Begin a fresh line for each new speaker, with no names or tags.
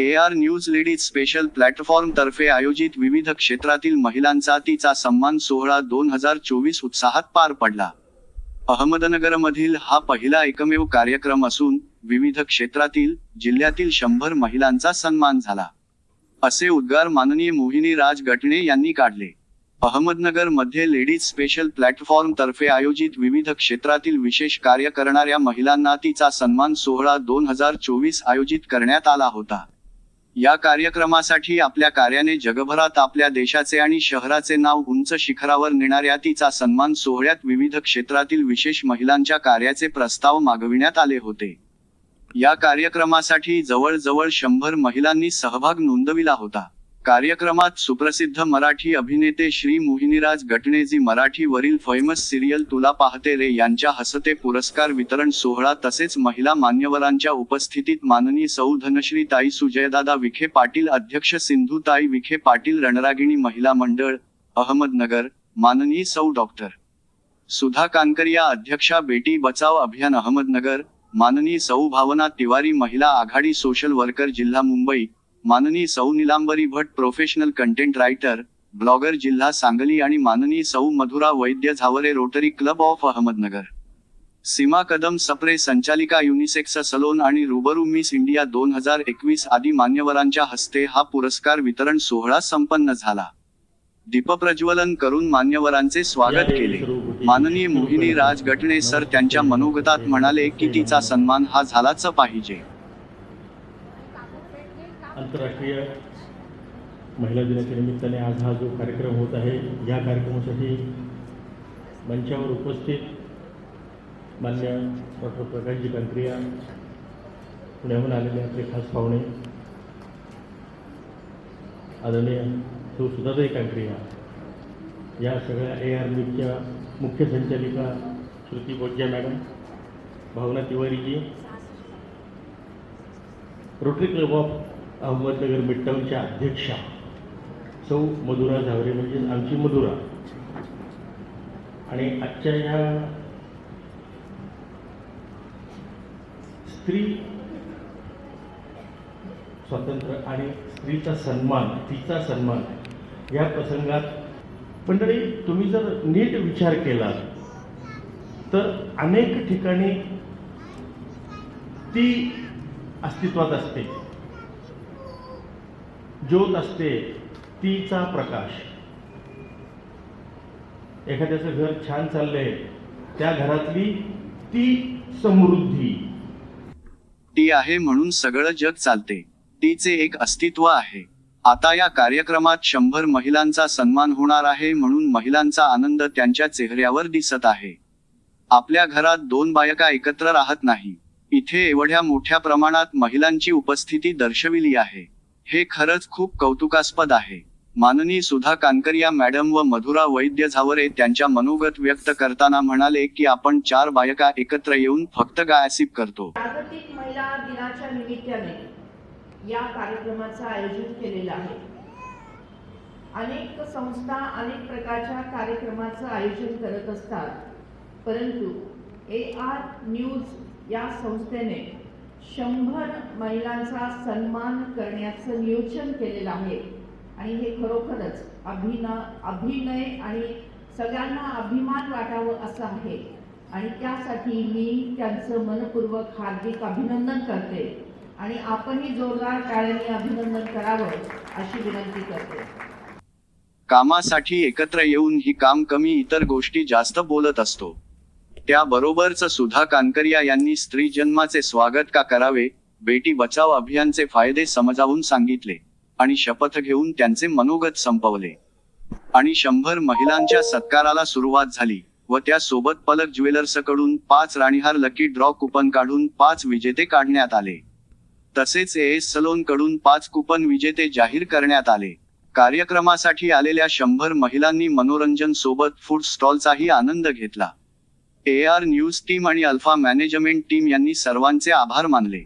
A R news ladies special platform तर्फे आयोजित विविध क्षेत्रातील महिलांचा तिचा सन्मान सोहळा दोन हजार चोवीस उत्साहात पार पडला. अहमदनगरमधील हा पहिला एकमेव कार्यक्रम असून विविध क्षेत्रातील जिल्ह्यातील शंभर महिलांचा सन्मान झाला. असे उद्गार माननीय मोहिनी राज गटणे यांनी काढले. अहमदनगरमध्ये लेडीज स्पेशल प्लॅटफॉर्म तर्फे आयोजित विविध क्षेत्रातील विशेष कार्य करणाऱ्या महिलांना तिचा सन्मान सोहळा दोन हजार चोवीस आयोजित करण्यात आला होता. या कार्यक्रमासाठी आपल्या कार्याने जगभरात आपल्या देशाचे आणि शहराचे नाव उंच शिखरावर नेणाऱ्या तिचा सन्मान सोहळ्यात विविध क्षेत्रातील विशेष महिलांच्या कार्याचे प्रस्ताव मागविण्यात आले होते. या कार्यक्रमासाठी जवळजवळ शंभर महिलांनी सहभाग नोंदविला होता. कार्यक्रमात सुप्रसिद्ध मराठी अभिनेते श्री मोहिनीराज गटणेजी मराठीवरील फेमस सिरियल तुला पाहते रे यांच्या हस्ते पुरस्कार वितरण सोहळा तसेच महिला मान्यवरांच्या उपस्थितीत माननीय सौ धनश्रीताई सुजयदादा विखे पाटील अध्यक्ष सिंधुताई विखे पाटील रणरागिणी महिला मंडळ अहमदनगर माननीय सौ डॉक्टर. सुधा कानकरिया अध्यक्षा बेटी बचाव अभियान अहमदनगर माननीय सौ भावना तिवारी महिला आघाडी सोशल वर्कर जिल्हा मुंबई माननीय Sau Nilambari Bhat professional content writer blogger जिल्हा सांगली आणि माननीय Sau Madhura Vaidya Zaware Rotary Club of Ahmednagar. Seema Kadam Sapre संचालिका युनिसेक्स सलोन आणि रुबरू मिस इंडिया दोन हजार एकवीस आदी मान्यवरांच्या हस्ते हा पुरस्कार वितरण सोहळा संपन्न झाला. दीपप्रज्वलन करून मान्यवरांचे स्वागत केले. माननीय मोहिनी राज गटणे सर त्यांच्या मनोगतात म्हणाले की तिचा सन्मान हा झालाच पाहिजे.
आंतरराष्ट्रीय महिला दिनाच्या निमित्ताने आज हा जो कार्यक्रम होत आहे या कार्यक्रमासाठी मंचावर उपस्थित मान्य डॉक्टर प्रकाशजी कांक्रिया पुण्याहून आलेले आपले खास पाहुणे आदरणीय तो सुधाताई कांक्रिया या सगळ्या ए आर न्यूजच्या मुख्य संचालिका Shruti Bojya madam Bhavana Tiwariji Rotary Club of Ahmednagar मिडटाऊनच्या अध्यक्षा. सौ मधुरा झावरे म्हणजे आमची मधुरा. आणि आजच्या ह्या स्त्री स्वातंत्र्य आणि स्त्रीचा सन्मान तिचा सन्मान या प्रसंगात मंडळी तुम्ही जर नीट विचार केला तर अनेक ठिकाणी ती अस्तित्वात असते. ज्योत असते तीचा प्रकाश. एखाद्याचं घर छान चाललंय त्या घरातली ती समृद्धी.
ती आहे म्हणून सगळं जग चालते. तीचे एक अस्तित्व आहे. आता या कार्यक्रमात शंभर महिलांचा सन्मान होणार आहे म्हणून महिलांचा आनंद त्यांच्या चेहऱ्यावर दिसत आहे. आपल्या घरात दोन बायका एकत्र राहत नाही. इथे एवढ्या मोठ्या प्रमाणात महिलांची उपस्थिती दर्शविली आहे. हे खरंच खूप कौतुकास्पद आहे. माननीय सुधा कानकरिया मॅडम व मधुरा वैद्य झावरे त्यांच्या मनोगत व्यक्त करताना म्हणाले की आपण चार बायका एकत्र येऊन फक्त गायसिप करतो.
जागतिक महिला दिनाच्या निमित्ताने या कार्यक्रमाचं आयोजन केलेलं आहे. अनेक संस्था अनेक प्रकारच्या कार्यक्रमाचं आयोजन करत असतात. परंतु ए आर न्यूज या संस्थेने शंभर महिलांचा सन्मान करण्याचं नियोजन केलेलं आहे. आणि हे खरोखरच अभिन अभिनय आणि सगळ्यांना अभिमान वाटावं असं आहे. आणि त्यासाठी मी त्यांचं मनपूर्वक हार्दिक अभिनंदन करते. आणि आपणही जोरदार टाळ्यांनी अभिनंदन करावं अशी विनंती करते.
कामासाठी एकत्र येऊन ही काम कमी इतर गोष्टी जास्त बोलत असतो. त्याबरोबरच सुधा कानकरिया यांनी स्त्री जन्माचे स्वागत का करावे बेटी बचाव अभियानचे फायदे समजावून सांगितले आणि शपथ घेऊन त्यांचे मनोगत संपवले. आणि शंभर महिलांच्या सत्काराला सुरुवात झाली व त्यासोबत पलक ज्वेलर्सकडून पाच राणीहार लकी ड्रॉ कुपन काढून पाच विजेते काढण्यात आले. तसेच ए एस सलोनकडून पाच कुपन विजेते जाहीर करण्यात आले. कार्यक्रमासाठी आलेल्या शंभर महिलांनी मनोरंजन सोबत फूड स्टॉलचाही आनंद घेतला. ए आर न्यूज टीम आणि अल्फा मॅनेजमेंट टीम यांनी सर्वांचे आभार मानले.